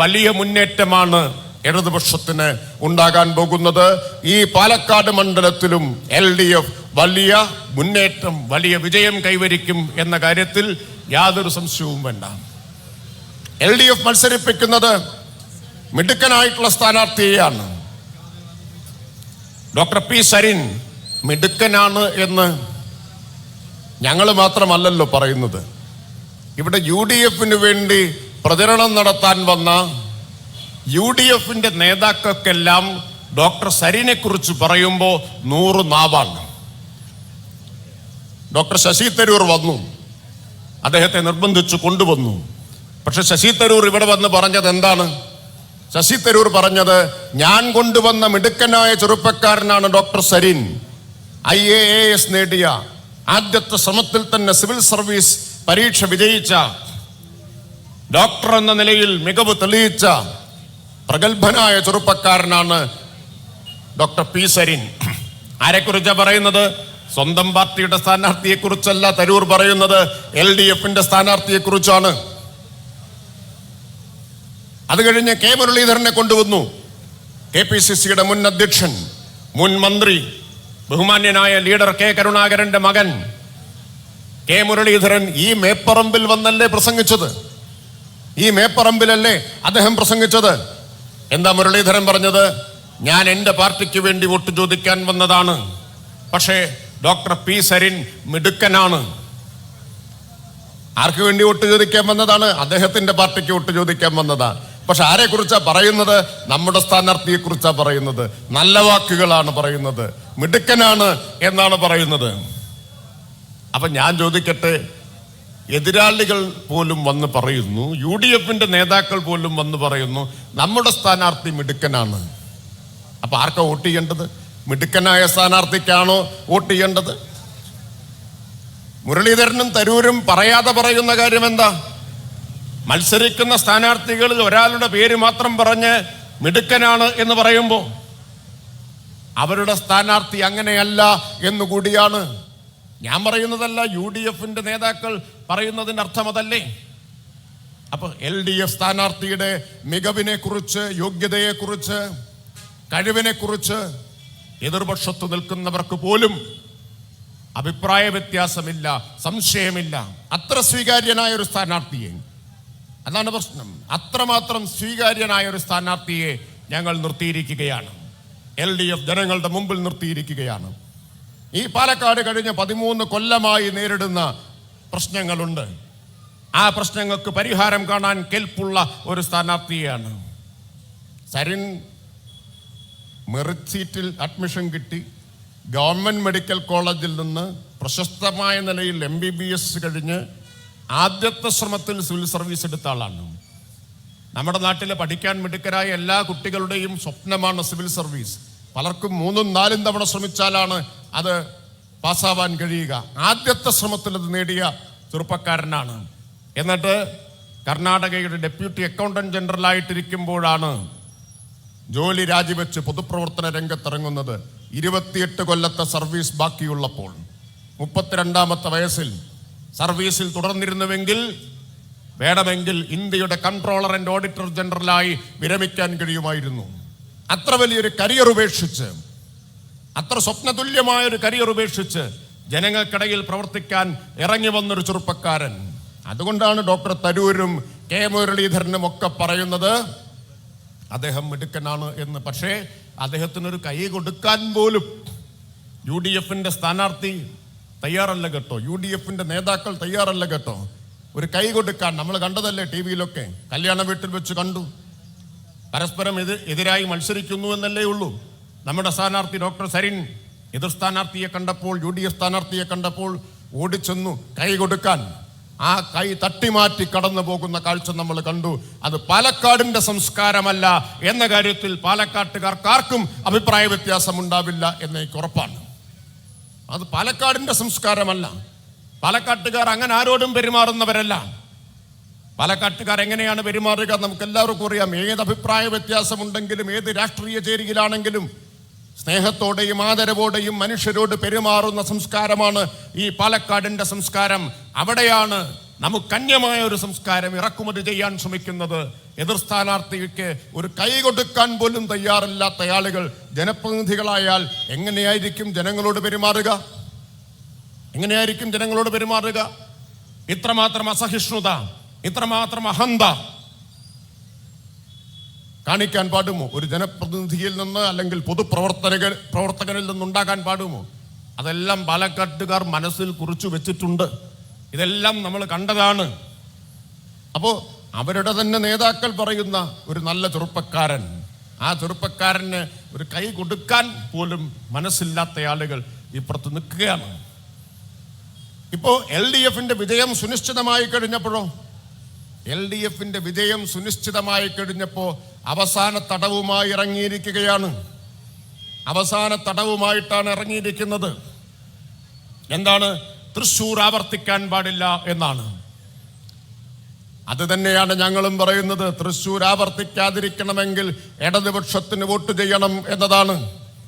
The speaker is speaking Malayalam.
വലിയ മുന്നേറ്റമാണ് ഇടതുപക്ഷത്തിന് ഉണ്ടാകാൻ പോകുന്നത്. ഈ പാലക്കാട് മണ്ഡലത്തിലും എൽ ഡി എഫ് വലിയ മുന്നേറ്റം വലിയ വിജയം കൈവരിക്കും എന്ന കാര്യത്തിൽ യാതൊരു സംശയവും വേണ്ട. എൽ ഡി എഫ് മത്സരിപ്പിക്കുന്നത് മിടുക്കനായിട്ടുള്ള സ്ഥാനാർത്ഥിയാണ് ഡോക്ടർ പി സരിൻ മിടുക്കനാണ് എന്ന് ഞങ്ങൾ മാത്രമല്ലല്ലോ പറയുന്നത്. ഇവിടെ യു ഡി എഫിന് വേണ്ടി പ്രചരണം നടത്താൻ വന്ന യു ഡി എഫിന്റെ നേതാക്കൾക്കെല്ലാം ഡോക്ടർ സരിനെ കുറിച്ച് പറയുമ്പോൾ നൂറ് നാവാണ്. ഡോക്ടർ ശശി തരൂർ വന്നു. അദ്ദേഹത്തെ നിർബന്ധിച്ചു കൊണ്ടുവന്നു. പക്ഷെ ശശി തരൂർ ഇവിടെ വന്ന് പറഞ്ഞത് എന്താണ്? ശശി തരൂർ പറഞ്ഞത് ഞാൻ കൊണ്ടുവന്ന മിടുക്കനായ ചെറുപ്പക്കാരനാണ് doctor Sarin. I A S നേടിയ ആദ്യത്തെ ശ്രമത്തിൽ തന്നെ സിവിൽ സർവീസ് പരീക്ഷ വിജയിച്ച ഡോക്ടർ എന്ന നിലയിൽ മികവ് തെളിയിച്ച പ്രഗത്ഭനായ ചെറുപ്പക്കാരനാണ് ഡോക്ടർ പി സരിൻ. ആരെക്കുറിച്ചാണ് പറയുന്നത്? സ്വന്തം പാർട്ടിയുടെ സ്ഥാനാർത്ഥിയെ കുറിച്ചല്ല തരൂർ പറയുന്നത്. എൽ ഡി എഫിന്റെ സ്ഥാനാർത്ഥിയെ കുറിച്ചാണ് അത് കഴിഞ്ഞ് കെ മുരളീധരനെ കൊണ്ടുവന്നു. കെ പി സി സിയുടെ മുൻ അധ്യക്ഷൻ മുൻ മന്ത്രി ബഹുമാന്യനായ ലീഡർ കെ കരുണാകരന്റെ മകൻ കെ മുരളീധരൻ ഈ മേപ്പറമ്പിൽ വന്നല്ലേ പ്രസംഗിച്ചത്? ഈ മേപ്പറമ്പിലല്ലേ അദ്ദേഹം പ്രസംഗിച്ചത്? എന്താ മുരളീധരൻ പറഞ്ഞത്? ഞാൻ എന്റെ പാർട്ടിക്ക് വേണ്ടി വോട്ട് ചോദിക്കാൻ വന്നതാണ്. പക്ഷേ ഡോക്ടർ പി സരിൻ മിടുക്കനാണ്. ആർക്ക് വേണ്ടി വോട്ട് ചോദിക്കാൻ വന്നതാണ്? അദ്ദേഹത്തിന്റെ പാർട്ടിക്ക് വോട്ട് ചോദിക്കാൻ വന്നതാണ്. പക്ഷെ ആരെ കുറിച്ചാ പറയുന്നത്? നമ്മുടെ സ്ഥാനാർത്ഥിയെ കുറിച്ചാ പറയുന്നത്. നല്ല വാക്കുകളാണ് പറയുന്നത്. മിടുക്കനാണ് എന്നാണ് പറയുന്നത്. അപ്പൊ ഞാൻ ചോദിക്കട്ടെ എതിരാളികൾ പോലും വന്ന് പറയുന്നു യു ഡി എഫിന്റെ നേതാക്കൾ പോലും വന്ന് പറയുന്നു നമ്മുടെ സ്ഥാനാർത്ഥി മിടുക്കനാണ്. അപ്പൊ ആർക്കാ വോട്ട് ചെയ്യേണ്ടത്? മിടുക്കനായ സ്ഥാനാർത്ഥിക്കാണോ വോട്ട് ചെയ്യേണ്ടത്? മുരളീധരനും തരൂരും പറയാതെ പറയുന്ന കാര്യം എന്താ? മത്സരിക്കുന്ന സ്ഥാനാർത്ഥികളിൽ ഒരാളുടെ പേര് മാത്രം പറഞ്ഞ് മിടുക്കനാണ് എന്ന് പറയുമ്പോൾ അവരുടെ സ്ഥാനാർത്ഥി അങ്ങനെയല്ല എന്നുകൂടിയാണ്. ഞാൻ പറയുന്നതല്ല യു ഡി എഫിന്റെ നേതാക്കൾ പറയുന്നതിന്റെ അർത്ഥം അതല്ലേ? അപ്പൊ എൽ ഡി എഫ് സ്ഥാനാർത്ഥിയുടെ മികവിനെ കുറിച്ച് യോഗ്യതയെ കുറിച്ച് കഴിവിനെ കുറിച്ച് എതിർപക്ഷത്ത് നിൽക്കുന്നവർക്ക് പോലും അഭിപ്രായ വ്യത്യാസമില്ല സംശയമില്ല. അത്ര സ്വീകാര്യനായ ഒരു സ്ഥാനാർത്ഥിയെ. അതാണ് പ്രശ്നം. അത്രമാത്രം സ്വീകാര്യനായ ഒരു സ്ഥാനാർത്ഥിയെ ഞങ്ങൾ നിർത്തിയിരിക്കുകയാണ്. എൽ ഡി എഫ് ജനങ്ങളുടെ മുമ്പിൽ നിർത്തിയിരിക്കുകയാണ്. ഈ പാലക്കാട് കഴിഞ്ഞ പതിമൂന്ന് കൊല്ലമായി നേരിടുന്ന പ്രശ്നങ്ങളുണ്ട്. ആ പ്രശ്നങ്ങൾക്ക് പരിഹാരം കാണാൻ കെൽപ്പുള്ള ഒരു സ്ഥാനാർത്ഥിയാണ് സരിൻ മെറിറ്റ് സീറ്റിൽ അഡ്മിഷൻ കിട്ടി. ഗവൺമെന്റ് മെഡിക്കൽ കോളേജിൽ നിന്ന് പ്രശസ്തമായ നിലയിൽ എം ബി ബി എസ് കഴിഞ്ഞ് ആദ്യത്തെ ശ്രമത്തിൽ സിവിൽ സർവീസ് എടുത്ത ആളാണ്. നമ്മുടെ നാട്ടിൽ പഠിക്കാൻ മിടുക്കരായ എല്ലാ കുട്ടികളുടെയും സ്വപ്നമാണ് സിവിൽ സർവീസ്. പലർക്കും മൂന്നും നാലും തവണ ശ്രമിച്ചാലാണ് അത് പാസ്സാവാൻ കഴിയുക. ആദ്യത്തെ ശ്രമത്തിൽ അത് നേടിയ ചെറുപ്പക്കാരനാണ്. എന്നിട്ട് കർണാടകയുടെ ഡെപ്യൂട്ടി അക്കൗണ്ടന്റ് ജനറൽ ആയിട്ടിരിക്കുമ്പോഴാണ് ജോലി രാജിവെച്ച് പൊതുപ്രവർത്തന രംഗത്തിറങ്ങുന്നത് ഇരുപത്തിയെട്ട് കൊല്ലത്തെ സർവീസ് ബാക്കിയുള്ളപ്പോൾ. മുപ്പത്തിരണ്ടാമത്തെ വയസ്സിൽ സർവീസിൽ തുടർന്നിരുന്നുവെങ്കിൽ വേണമെങ്കിൽ ഇന്ത്യയുടെ കൺട്രോളർ ആൻഡ് ഓഡിറ്റർ ജനറലായി വിരമിക്കാൻ കഴിയുമായിരുന്നു. അത്ര വലിയൊരു കരിയർ ഉപേക്ഷിച്ച് അത്ര സ്വപ്നതുല്യമായ ഒരു കരിയർ ഉപേക്ഷിച്ച് ജനങ്ങൾക്കിടയിൽ പ്രവർത്തിക്കാൻ ഇറങ്ങി വന്നൊരു ചെറുപ്പക്കാരൻ. അതുകൊണ്ടാണ് ഡോക്ടർ തരൂരും കെ മുരളീധരനും ഒക്കെ പറയുന്നത് അദ്ദേഹം മിടുക്കനാണ് എന്ന്. പക്ഷേ അദ്ദേഹത്തിനൊരു കൈ കൊടുക്കാൻ പോലും യു ഡി എഫിന്റെ സ്ഥാനാർത്ഥി തയ്യാറല്ല കേട്ടോ. യു ഡി എഫിന്റെ നേതാക്കൾ തയ്യാറല്ല കേട്ടോ. ഒരു കൈ കൊടുക്കാൻ നമ്മൾ കണ്ടതല്ലേ ടി വിയിലൊക്കെ? കല്യാണ വീട്ടിൽ വെച്ച് കണ്ടു. പരസ്പരം എതി എതിരായി മത്സരിക്കുന്നു എന്നല്ലേ ഉള്ളൂ. നമ്മുടെ സ്ഥാനാർത്ഥി ഡോക്ടർ സരിൻ എതിർ സ്ഥാനാർത്ഥിയെ കണ്ടപ്പോൾ യു ഡി എഫ് സ്ഥാനാർത്ഥിയെ കണ്ടപ്പോൾ ഓടിച്ചെന്നു കൈ കൊടുക്കാൻ ആ കൈ തട്ടിമാറ്റി കടന്നു പോകുന്ന കാഴ്ച നമ്മൾ കണ്ടു. അത് പാലക്കാടിന്റെ സംസ്കാരമല്ല എന്ന കാര്യത്തിൽ പാലക്കാട്ടുകാർക്ക് ആർക്കും അഭിപ്രായ വ്യത്യാസം ഉണ്ടാവില്ല എന്നെനിക്ക് ഉറപ്പാണ്. അത് പാലക്കാടിന്റെ സംസ്കാരമല്ല. പാലക്കാട്ടുകാർ അങ്ങനെ ആരോടും പെരുമാറുന്നവരല്ല. പാലക്കാട്ടുകാർ എങ്ങനെയാണ് പെരുമാറുക നമുക്ക് എല്ലാവർക്കും അറിയാം. ഏത് അഭിപ്രായ വ്യത്യാസമുണ്ടെങ്കിലും ഏത് രാഷ്ട്രീയ ചേരിയിലാണെങ്കിലും സ്നേഹത്തോടെയും ആദരവോടെയും മനുഷ്യരോട് പെരുമാറുന്ന സംസ്കാരമാണ് ഈ പാലക്കാടിന്റെ സംസ്കാരം. അവിടെയാണ് നമുക്കന്യമായ ഒരു സംസ്കാരം ഇറക്കുമതി ചെയ്യാൻ ശ്രമിക്കുന്നത്. എതിർ സ്ഥാനാർത്ഥിക്ക് ഒരു കൈ കൊടുക്കാൻ പോലും തയ്യാറില്ലാത്ത ആളുകൾ ജനപ്രതിനിധികളായാൽ എങ്ങനെയായിരിക്കും ജനങ്ങളോട് പെരുമാറുക? എങ്ങനെയായിരിക്കും ജനങ്ങളോട് പെരുമാറുക? ഇത്രമാത്രം അസഹിഷ്ണുത ഇത്രമാത്രം അഹന്ത കാണിക്കാൻ പാടുമോ? ഒരു ജനപ്രതിനിധിയിൽ നിന്ന് അല്ലെങ്കിൽ പൊതുപ്രവർത്തക പ്രവർത്തകനിൽ നിന്നുണ്ടാകാൻ പാടുമോ? അതെല്ലാം പാലക്കാട്ടുകാർ മനസ്സിൽ കുറിച്ചു വെച്ചിട്ടുണ്ട്. ഇതെല്ലാം നമ്മൾ കണ്ടതാണ്. അപ്പോൾ അവരുടെ തന്നെ നേതാക്കൾ പറയുന്ന ഒരു നല്ല ചെറുപ്പക്കാരൻ. ആ ചെറുപ്പക്കാരന് ഒരു കൈ കൊടുക്കാൻ പോലും മനസ്സില്ലാത്ത ആളുകൾ ഇപ്പുറത്ത് നിൽക്കുകയാണ്. ഇപ്പോ എൽ ഡി എഫിന്റെ വിജയം സുനിശ്ചിതമായി കഴിഞ്ഞപ്പോഴോ? എൽ ഡി എഫിന്റെ വിജയം സുനിശ്ചിതമായി കഴിഞ്ഞപ്പോ അവസാന തടവുമായി ഇറങ്ങിയിരിക്കുകയാണ്. അവസാന തടവുമായിട്ടാണ് ഇറങ്ങിയിരിക്കുന്നത്. എന്താണ്? തൃശൂർ ആവർത്തിക്കാൻ പാടില്ല എന്നാണ്. അത് തന്നെയാണ് ഞങ്ങളും പറയുന്നത്. തൃശൂർ ആവർത്തിക്കാതിരിക്കണമെങ്കിൽ ഇടതുപക്ഷത്തിന് വോട്ട് ചെയ്യണം എന്നതാണ്.